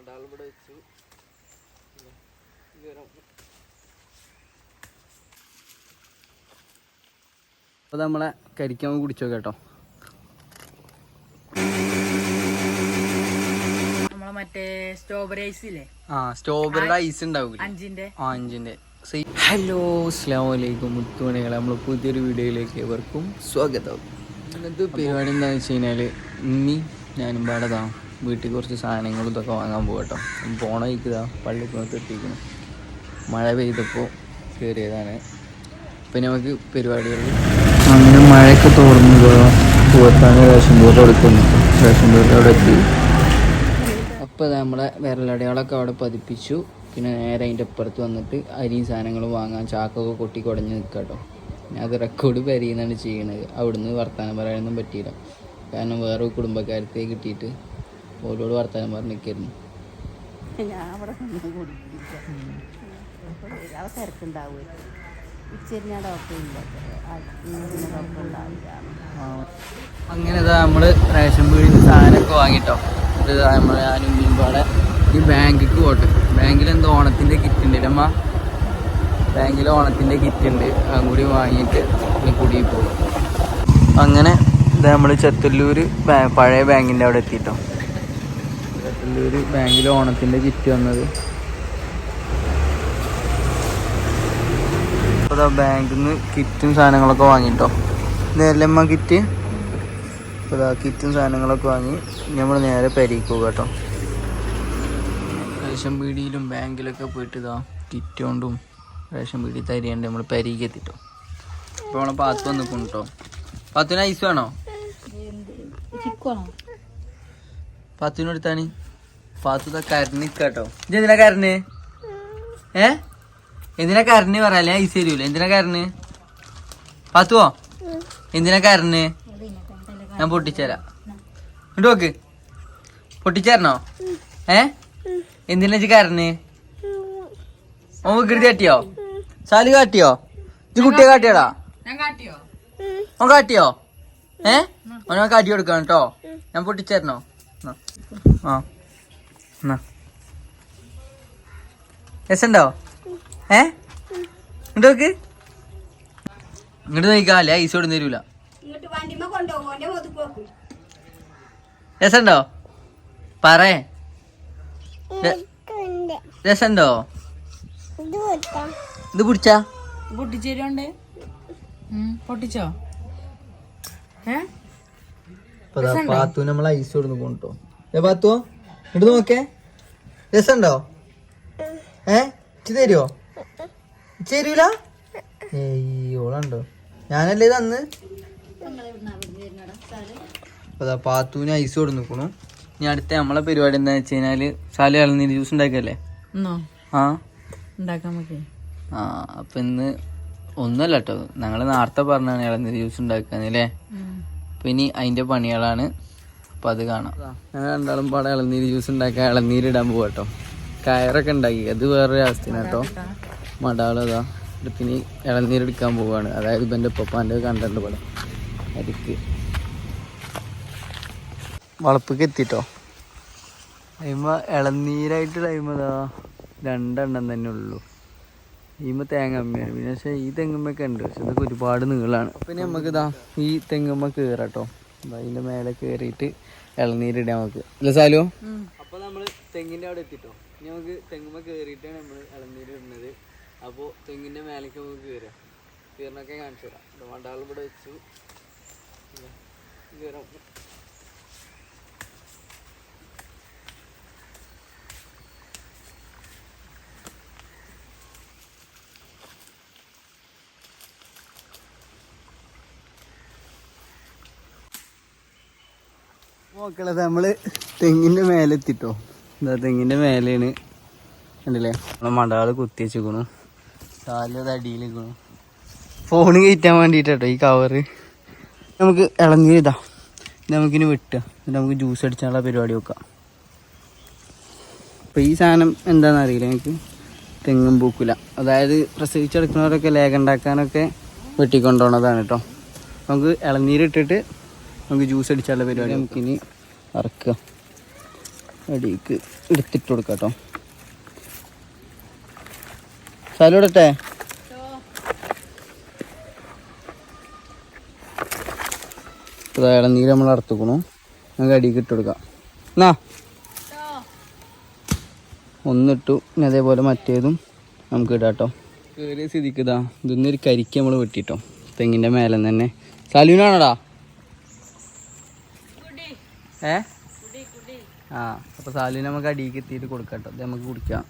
മണ്ടാൾ ഇവിടെ വെച്ചു. അപ്പൊ നമ്മളെ കരിക്കാൻ കുടിച്ചോ കേട്ടോ. നമ്മളെ മറ്റേ സ്ട്രോബെറി ഐസ് ഇല്ലേ? ആ സ്ട്രോബെറിയുടെ ഐസ് ഉണ്ടാവില്ല അഞ്ചിന്റെ. ആ അഞ്ചിന്റെ ഹലോ അസ്ലാമലൈക്കും വലൈക്കും മുത്തുമണികളെ. നമ്മൾ പുതിയൊരു വീഡിയോയിലേക്ക് ഏവർക്കും സ്വാഗതം. ഇന്നത്തെ പരിപാടി? എന്താണെന്ന് വെച്ച് കഴിഞ്ഞാൽ ഇനി ഞാനും പാടതാ വീട്ടിൽ കുറച്ച് സാധനങ്ങളും ഇതൊക്കെ വാങ്ങാൻ പോകട്ടോ പോണ വഴിക്കുതാ പള്ളിപ്പുറത്ത് എത്തിക്കുന്നു മഴ പെയ്തപ്പോൾ കയറിയതാണ് പിന്നെ നമുക്ക് പരിപാടികൾ അങ്ങനെ മഴയൊക്കെ തോർന്നു പൂവത്താണ് റേഷൻ ബോർഡ് എടുക്കുന്നു റേഷൻ ബോർഡ് അവിടെ എത്തി. അപ്പോൾ നമ്മളെ വിരലടയാളൊക്കെ അവിടെ പതിപ്പിച്ചു. പിന്നെ നേരെ അതിന്റെ അപ്പുറത്ത് വന്നിട്ട് അരിയും സാധനങ്ങളും വാങ്ങാൻ ചാക്കൊക്കെ കൊട്ടി കുടഞ്ഞ് നിൽക്കുക കേട്ടോ ഞാൻ അത് റെക്കോർഡ് പരിയുന്നതാണ് ചെയ്യണത് അവിടുന്ന് വർത്തമാനം പറയാനൊന്നും പറ്റിയില്ല. കാരണം വേറെ കുടുംബക്കാരത്തെ കിട്ടിയിട്ട് ഓരോട് വർത്തമാനം പറഞ്ഞ് ഞാൻ അവിടെ ഡോക്ടർ ഇല്ല. ഡോക്ടർ ഉണ്ടാവില്ല അങ്ങനെ ഇതാ നമ്മൾ റേഷൻ പീടിയിൽ സാധനമൊക്കെ വാങ്ങിട്ടോ. ഇത് നമ്മൾ ഞാനും ഈ ബാങ്കിക്ക് പോട്ട്. ബാങ്കിൽ എന്തോ ഓണത്തിന്റെ കിറ്റ് ഉണ്ട് അമ്മ ബാങ്കിൽ ഓണത്തിന്റെ കിറ്റ് ഉണ്ട് അതും കൂടി വാങ്ങിയിട്ട് ഈ കുടിയിൽ പോകും. അങ്ങനെ ഇത് നമ്മൾ ചെത്തല്ലൂർ പഴയ ബാങ്കിന്റെ അവിടെ എത്തിയിട്ടോ ചെത്തല്ലൂർ ബാങ്കിൽ ഓണത്തിന്റെ കിറ്റ് വന്നത്. അപ്പോൾ ബാങ്കിൽ നിന്ന് കിറ്റും സാധനങ്ങളൊക്കെ വാങ്ങിട്ടോ. നെല്ലമ്മ കിറ്റ്. അപ്പോൾ കിറ്റും സാധനങ്ങളൊക്കെ വാങ്ങി നമ്മൾ നേരെ പരിക്കുക കേട്ടോ. റേഷൻ പീടിയിലും ബാങ്കിലൊക്കെ പോയിട്ട് ഇതാ കിറ്റ് കൊണ്ടും റേഷൻ പീടി തരിയാണ്ട് നമ്മൾ പരിക്ക് എത്തിട്ടോ. അപ്പോൾ നമ്മളെ പാത്ത് വന്ന് നിൽക്കും കേട്ടോ പത്തിന് ഐസ് വേണോ? ചിക്കണോ എടുത്താണ് പാത്തു ഇതാ എന്തിനാ കരണ് ഏ? എന്തിനാ കരണ് പറയാലേ ഐസ് തരൂല. എന്തിനാ കരണ് ഫാത്തുവോ? എന്തിനാ കരണ് ഞാൻ പൊട്ടിച്ചേരാം. ഇങ്ങോട്ട് നോക്ക്. പൊട്ടിച്ചേരണോ? ഏ? എന്തിനാ കരണ് ഓ വികൃതി കാട്ടിയോ? സാലി കാട്ടിയോ? ഇത് കുട്ടിയെ കാട്ടിയോടാ? ഓൻ കാട്ടിയോ? ഏ? ഓനെ കാട്ടി കൊടുക്കണം കേട്ടോ ഞാൻ പൊട്ടിച്ചേരണോ? ആ. രസണ്ടോ? ഏ? ഇങ്ങോട്ട് നോക്ക്. ഇങ്ങോട്ട് നോക്കിക്കാല്ലേ ഐസ് കൊടുന്ന് തരൂല. രസണ്ടോ? പറേ. രസണ്ടോ? ഇത് പിടിച്ചാ? പൊട്ടിച്ചേരുണ്ട് പൊട്ടിച്ചോ? ഏ? പാത്തു നമ്മൾ ഐസ് കൊടുന്ന് കൊണ്ടോ ഏ പാത്തുവോ? ഇങ്ങോട്ട് നോക്കേ രസമുണ്ടോ ഏ? ഇച്ചി തരുവോ? ഇച്ചി തരൂല? ഏയ് ഓളുണ്ടോ? ഞാനല്ലേ ഇത് അന്ന് അപ്പൊ ദാ പാത്തൂന് ഐസ് കൊടു നിൽക്കണു ഇനി അടുത്ത നമ്മളെ പരിപാടി എന്താ വെച്ച് കഴിഞ്ഞാൽ സാലി ഇളനീര് ജ്യൂസ് ഉണ്ടാക്കിയല്ലേ ആ. ഉണ്ടാക്കാൻ ആ അപ്പൊ ഇന്ന് ഒന്നുമല്ല കേട്ടോ. ഞങ്ങൾ നേരത്തെ പറഞ്ഞാണ് ഇളനീര് ജ്യൂസ് ഉണ്ടാക്കാന്നല്ലേ അപ്പൊ ഇനി അതിന്റെ പണികളാണ്. അപ്പൊ അത് കാണാം. ഞങ്ങൾ രണ്ടാളും പാടെ ഇളനീര് ജ്യൂസ് ഉണ്ടാക്കാൻ ഇളനീര് ഇടാൻ പോവാ കേട്ടോ കയറൊക്കെ ഉണ്ടാക്കി. അത് വേറൊരു അവസ്ഥയാണ് കേട്ടോ മടാളതാ. ഇടത്തിന് ഇളനീര് എടുക്കാൻ പോവാണ്. അതായത് ഇപ്പം എന്റെ ഉപ്പാന്റെ കണ്ടിട്ടുണ്ട് പോലെ അരിക്ക്. വളപ്പൊക്കെ എത്തിട്ടോ. ടൈമ ഇളനീരായിട്ട് അതാ രണ്ടെണ്ണം തന്നെ ഉള്ളൂ. ഈമ തേങ്ങ അമ്മയാണ് പിന്നെ പക്ഷേ ഈ തെങ്ങമ്മയൊക്കെ ഉണ്ട്. പക്ഷെ ഇതൊക്കെ ഒരുപാട് നീളാണ്. പിന്നെ നമുക്ക് ഇതാ ഈ തെങ്ങുമ്മ കയറാട്ടോ അതിന്റെ മേലെ കയറിയിട്ട് ഇളനീരിടാൻ നമുക്ക് അല്ല സാലു? അപ്പൊ നമ്മൾ തെങ്ങിന്റെ അവിടെ എത്തിട്ടോ? ഇനി നമുക്ക് തെങ്ങുമ്മ കയറിയിട്ടാണ് നമ്മൾ ഇളനീര് ഇടുന്നത്. അപ്പോൾ തെങ്ങിന്റെ മേലേക്ക് നമുക്ക് കയറാം കീറിനൊക്കെ കാണിച്ചു തരാം. മണ്ടാളിവിടെ ഇവിടെ വെച്ചു. ഇതാ, കയറാം നമ്മൾ തെങ്ങിന്റെ മേലെ എത്തിട്ടോ എന്താ തെങ്ങിന്റെ മേലെയാണ്. കണ്ടില്ലേ? നമ്മളെ മടാൾ കുത്തി വെച്ചേക്കണു. കാലത് അടിയിലേക്കണു ഫോണ് കയറ്റാൻ വേണ്ടിട്ടോ ഈ കവറ് നമുക്ക് ഇളനീര് ഇതാ. നമുക്കിനി വെട്ടുക. എന്നിട്ട് നമുക്ക് ജ്യൂസ് അടിച്ചാനുള്ള പരിപാടി വെക്കാം. അപ്പൊ ഈ സാധനം എന്താണെന്ന് അറിയില്ല എനിക്ക്. തെങ്ങും പൂക്കില്ല അതായത് പ്രസവിച്ചെടുക്കുന്നവരൊക്കെ ലേഖ ഉണ്ടാക്കാനൊക്കെ വെട്ടിക്കൊണ്ടുപോണതാണ് കേട്ടോ. നമുക്ക് ഇളനീരിട്ടിട്ട് നമുക്ക് ജ്യൂസ് അടിച്ചാലുള്ള പരിപാടി നമുക്കിനി ഇറക്കുക അടിക്ക് എടുത്തിട്ട് കൊടുക്കാം കേട്ടോ. സ്ഥലം ഇടട്ടെ? ഇളനീര് നമ്മൾ അറുത്തുക്കണു. നമുക്ക് അടിക്ക് ഇട്ട് കൊടുക്കാം. എന്നാ? ഒന്നിട്ടു ഇനി അതേപോലെ മറ്റേതും നമുക്ക് ഇടാം കേട്ടോ. കയറിയ സ്ഥിതിക്ക് ഇതാ ഇതൊന്നൊരു കരിക്ക് നമ്മൾ വെട്ടിട്ടോ. തെങ്ങിന്റെ മേലെ തന്നെ. സലൂനാണോടാ? ഏ? ആ അപ്പോൾ സാലിന് നമുക്ക് അടിയിൽ എത്തിയിട്ട് കൊടുക്കാം കേട്ടോ. നമുക്ക് കുടിക്കാം.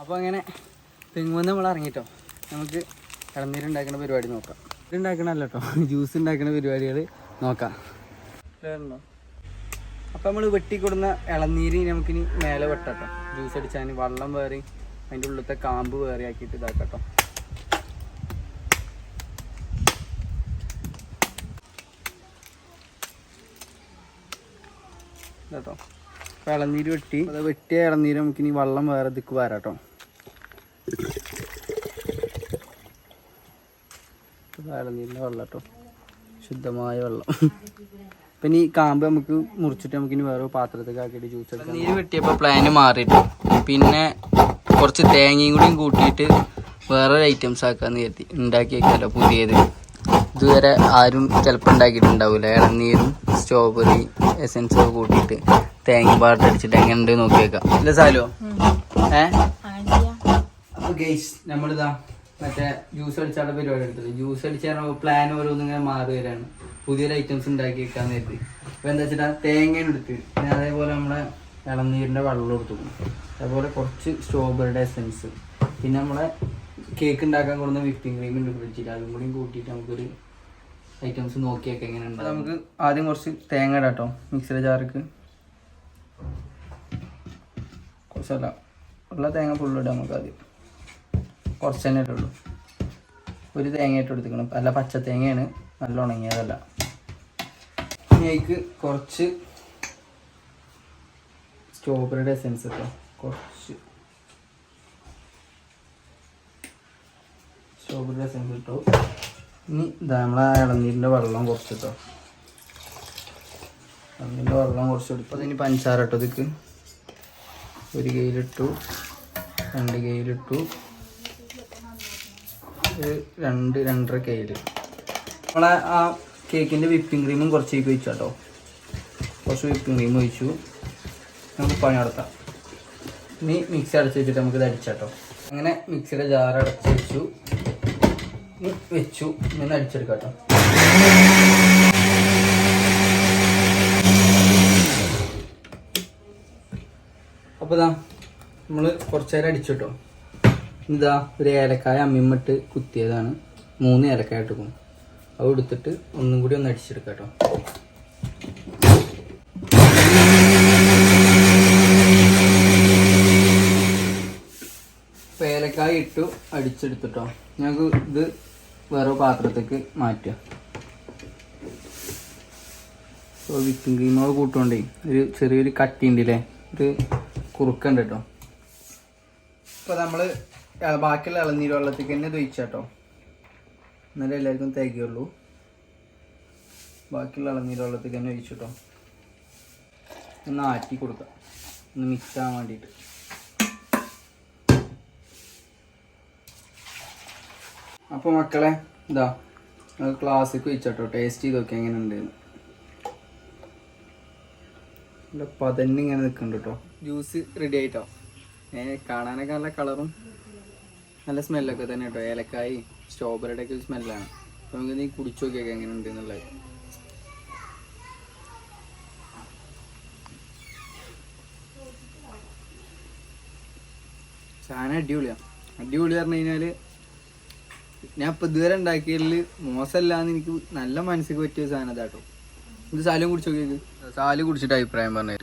അപ്പോൾ അങ്ങനെ തെങ്ങുമെന്ന് നമ്മൾ ഇറങ്ങിട്ടോ. നമുക്ക് ഇളനീരുണ്ടാക്കുന്ന പരിപാടി നോക്കാം. ഇത് ഉണ്ടാക്കണല്ലോ കേട്ടോ. ജ്യൂസ് ഉണ്ടാക്കുന്ന പരിപാടികൾ നോക്കാം. അപ്പോൾ നമ്മൾ വെട്ടിക്കൊടുന്ന ഇളനീര് നമുക്കിനി മേലെ വെട്ടട്ടോ ജ്യൂസ് അടിച്ചാൽ വെള്ളം വേറെ അതിന്റെ ഉള്ളിലത്തെ കാമ്പ് വേറെ ആക്കിയിട്ട് ഇതാക്കട്ടോ. കേട്ടോ അപ്പോൾ ഇളനീര് വെട്ടി. അത് വെട്ടിയ ഇളനീര് നമുക്ക് ഇനി വെള്ളം വേറെ ദിക്ക് വരാട്ടോ. ഇളനീരിന്റെ വെള്ളം കേട്ടോ ശുദ്ധമായ വെള്ളം. പിന്നെ ഈ കാമ്പ് നമുക്ക് മുറിച്ചിട്ട് നമുക്ക് ഇനി വേറെ പാത്രത്തേക്ക് ആക്കിയിട്ട് ജ്യൂസ് എടുക്കാം നീര് വെട്ടിയപ്പോൾ പ്ലാന് മാറിയിട്ട്. പിന്നെ കുറച്ച് തേങ്ങയും കൂടിയും കൂട്ടിയിട്ട് വേറൊരു ഐറ്റംസ് ആക്കാന്ന് കരുതി. ഉണ്ടാക്കി വെക്കാമല്ലോ പുതിയത്. ഇതുവരെ ആരും ചിലപ്പോൾ ഉണ്ടാക്കിയിട്ടുണ്ടാവില്ല ഇളനീരും സ്ട്രോബെറി എസൻസ് ഒക്കെ കൂട്ടിയിട്ട് തേങ്ങ പാട്ടടിച്ചിട്ട് എങ്ങനെ ഉണ്ട് നോക്കി വെക്കാം ഇല്ല സാലോ? ഏ? അപ്പോൾ ഗെയ്സ് നമ്മളിതാ മറ്റേ ജ്യൂസ് അടിച്ചാലുള്ള പരിപാടി എടുത്തത് ജ്യൂസ് അടിച്ചാൽ പ്ലാൻ ഓരോന്നും ഇങ്ങനെ മാറി വരാണ്. പുതിയൊരു ഐറ്റംസ് ഉണ്ടാക്കി വെക്കാന്ന് കരുതി. അപ്പോൾ എന്താ വെച്ചിട്ടാ തേങ്ങ എടുത്ത് പിന്നെ അതേപോലെ നമ്മളെ ഇളനീരിന്റെ വെള്ളം എടുത്തു. അതുപോലെ കുറച്ച് സ്ട്രോബെറിയുടെ എസൻസ് പിന്നെ നമ്മളെ കേക്ക് ഉണ്ടാക്കാൻ കൊടുക്കുന്ന വിപ്പിംഗ് ക്രീം ഉണ്ട് ഫ്രിഡ്ജിൽ അതും കൂടി കൂട്ടിയിട്ട് നമുക്കൊരു ഐറ്റംസ് നോക്കിയൊക്കെ എങ്ങനെ ഉണ്ട് നമുക്ക് ആദ്യം കുറച്ച് തേങ്ങ ഇടാം കേട്ടോ മിക്സിയുടെ ജാർക്ക് കുറച്ചല്ല ഉള്ള തേങ്ങ ഫുള്ളിടാം നമുക്ക് ആദ്യം. കുറച്ച് തന്നെ ഇട്ടുള്ളൂ ഒരു തേങ്ങ ഇട്ട് കൊടുത്തിക്കണം അല്ല പച്ച തേങ്ങയാണ് നല്ല ഉണങ്ങിയതല്ല. ഇനി അതിക്ക് കുറച്ച് സ്ട്രോബെറിയുടെ എസെൻസ് കേട്ടോ കുറച്ച് സ്ട്രോബെറിയുടെ എസെൻസ് ഇട്ടു. ഇനി ഇതാ നമ്മളെ ഇളനീരിന്റെ വെള്ളം കുറച്ച് കേട്ടോ ഇളനീരിന്റെ വെള്ളം കുറച്ച് എടുത്തു. അതിന് പഞ്ചസാര ഇട്ടു ഇതിക്ക്. ഒരു കയ്യിലിട്ടു. രണ്ട് കയ്യിലിട്ടു. രണ്ട് രണ്ടര കയ്യിൽ നമ്മളെ ആ കേക്കിന്റെ വിപ്പിംഗ് ക്രീമും കുറച്ച് ഒഴിച്ചു കേട്ടോ. കുറച്ച് വിപ്പിംഗ് ക്രീം ഒഴിച്ചു. നമുക്ക് പണി നടത്താം. ഇനി മിക്സി അടച്ച് വെച്ചിട്ട് നമുക്ക് ഇത് അടിച്ചാട്ടോ. അങ്ങനെ മിക്സിയുടെ ജാർ അടച്ച് വെച്ചു. വെച്ചു. ഇന്ന് അടിച്ചെടുക്കാം കേട്ടോ അപ്പോൾ ഇതാ നമ്മൾ കുറച്ച് നേരം അടിച്ചിട്ടോ. ഇതാ ഒരു ഏലക്കായ അമ്മിമ്മട്ട് കുത്തിയതാണ്. മൂന്ന് ഏലക്കായ ഇട്ടുക്കും അത് എടുത്തിട്ട് ഒന്നും കൂടി ഒന്ന് അടിച്ചെടുക്കാം കേട്ടോ ഇപ്പൊ ഏലക്കായ ഇട്ടു അടിച്ചെടുത്തിട്ടോ. ഞങ്ങൾക്ക് ഇത് വേറെ പാത്രത്തേക്ക് മാറ്റുക ഇപ്പോൾ വിപ്പിംഗ് ക്രീമോട് കൂട്ടുകൊണ്ടേ ഒരു ചെറിയൊരു കട്ടി ഉണ്ടല്ലേ? ഒരു കുറുക്കുണ്ട് കേട്ടോ. ഇപ്പോൾ നമ്മൾ ബാക്കിയുള്ള ഇളനീര് വെള്ളത്തേക്ക് തന്നെ തൊഴിച്ചാട്ടോ എന്നാലേ എല്ലാവർക്കും തികയുള്ളൂ. ബാക്കിയുള്ള ഇളനീര് വെള്ളത്തേക്ക് തന്നെ ഒഴിച്ചിട്ടോ. ഒന്ന് ആറ്റി കൊടുക്കാം. ഒന്ന് മിക്സ് ആവാൻ വേണ്ടിയിട്ട്. അപ്പോൾ മക്കളെ ഇതാ ക്ലാസ്സിക്ക് വെച്ചോട്ടോ ടേസ്റ്റ് ചെയ്ത് നോക്കി എങ്ങനെ ഉണ്ടെന്ന് നല്ല പതന്നെ ഇങ്ങനെ നിൽക്കുന്നുണ്ട് കേട്ടോ ജ്യൂസ് റെഡി ആയിട്ടോ? ഏ കാണാനൊക്കെ നല്ല കളറും നല്ല സ്മെല്ലൊക്കെ തന്നെ കേട്ടോ ഏലക്കായി സ്ട്രോബെറിയുടെ ഒക്കെ സ്മെല്ലാണ് അപ്പോൾ നമുക്ക് നീ കുടിച്ചു നോക്കിയൊക്കെ എങ്ങനെ ഉണ്ട് എന്നുള്ളത്. സാധനം അടിപൊളിയാണ് അടിപൊളി പറഞ്ഞു കഴിഞ്ഞാൽ ഞാൻ ഇപ്പം ഇതുവരെ ഉണ്ടാക്കിയതിൽ മോശമല്ലാന്ന് എനിക്ക് നല്ല മനസ്സിക്ക് പറ്റിയ സാധനം ഇതാട്ടോ. ഇത് സാലും കുടിച്ചു നോക്കിയത് സാൽ കുടിച്ചിട്ട് അഭിപ്രായം പറഞ്ഞു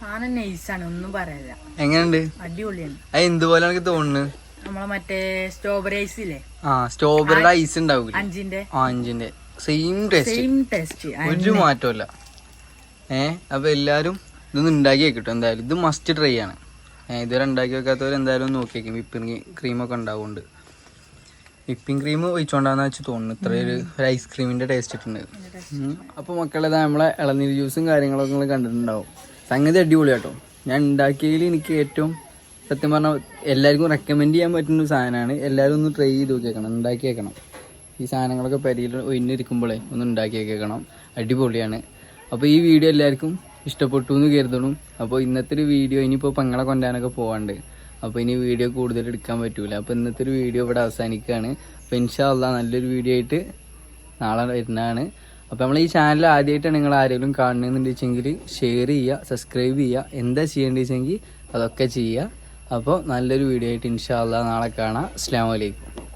സാധനം നൈസാണ് ഒന്നും പറയല്ല. എങ്ങനെയുണ്ട്? അടിപൊളിയാണ്. അത് എന്തുപോലെ എനിക്ക് തോന്നുന്നു. നമ്മളെ മറ്റേ സ്ട്രോബെറി ഐസ് ഇല്ലേ? ആ സ്ട്രോബെറിയുടെ ഐസ് ഉണ്ടാവില്ല അഞ്ചിന്റെ? ആ അഞ്ചിന്റെ. സെയിം ടേസ്റ്റ് സെയിം ടേസ്റ്റ് ഒരു മാറ്റമില്ല ഏഹ് അപ്പൊ എല്ലാരും ഇത് ഉണ്ടാക്കി വെക്കട്ടോ എന്തായാലും. ഇത് മസ്റ്റ് ട്രൈ ആണ്. ഇതുവരെ ഉണ്ടാക്കി വെക്കാത്തവർ എന്തായാലും നോക്കിയേക്കും. വിപ്പിംഗ് ക്രീമൊക്കെ ഉണ്ടാവുന്നുണ്ട് വിപ്പിംഗ് ക്രീം ഒഴിച്ചോണ്ടാന്ന് വെച്ച് തോന്നുന്നു. ഇത്രയൊരു ഒരു ഐസ്ക്രീമിന്റെ ടേസ്റ്റ് ഇട്ടുണ്ട്. അപ്പോൾ മക്കളെ നമ്മളെ ഇളനീര് ജ്യൂസും കാര്യങ്ങളൊക്കെ നിങ്ങൾ കണ്ടിട്ടുണ്ടാവും. സംഗതി അടിപൊളി കേട്ടോ. ഞാൻ ഉണ്ടാക്കിയതിൽ എനിക്ക് ഏറ്റവും സത്യം പറഞ്ഞാൽ എല്ലാവർക്കും റെക്കമെൻഡ് ചെയ്യാൻ പറ്റുന്ന സാധനമാണ് എല്ലാവരും ഒന്ന് ട്രൈ ചെയ്ത് നോക്കിയേക്കണം. ഉണ്ടാക്കി വെക്കണം ഈ സാധനങ്ങളൊക്കെ പരിയിൽ ഒഴിഞ്ഞിരിക്കുമ്പോഴേ ഒന്ന് ഉണ്ടാക്കി വെക്കണം അടിപൊളിയാണ്. അപ്പോൾ ഈ വീഡിയോ എല്ലാവർക്കും ഇഷ്ടപ്പെട്ടു എന്ന് കരുതണം. അപ്പോൾ ഇന്നത്തെ ഒരു വീഡിയോ ഇനിയിപ്പോൾ പെങ്ങളെ കൊണ്ടാനൊക്കെ പോകാണ്ട് അപ്പോൾ ഇനി വീഡിയോ കൂടുതൽ എടുക്കാൻ പറ്റൂല. അപ്പോൾ ഇന്നത്തെ ഒരു വീഡിയോ ഇവിടെ അവസാനിക്കുകയാണ് അപ്പോൾ ഇൻഷാല്ല നല്ലൊരു വീഡിയോ ആയിട്ട് നാളെ വരുന്നതാണ്. അപ്പോൾ നമ്മൾ ഈ ചാനൽ ആദ്യമായിട്ടാണ് നിങ്ങൾ ആരെങ്കിലും കാണുന്നുണ്ടെന്ന് വെച്ചെങ്കിൽ ഷെയർ ചെയ്യുക സബ്സ്ക്രൈബ് ചെയ്യുക എന്താ ചെയ്യേണ്ടത് വെച്ചെങ്കിൽ അതൊക്കെ ചെയ്യുക അപ്പോൾ നല്ലൊരു വീഡിയോ ആയിട്ട് ഇൻഷാല്ല നാളെ കാണാം. അസ്സാം വലൈക്കും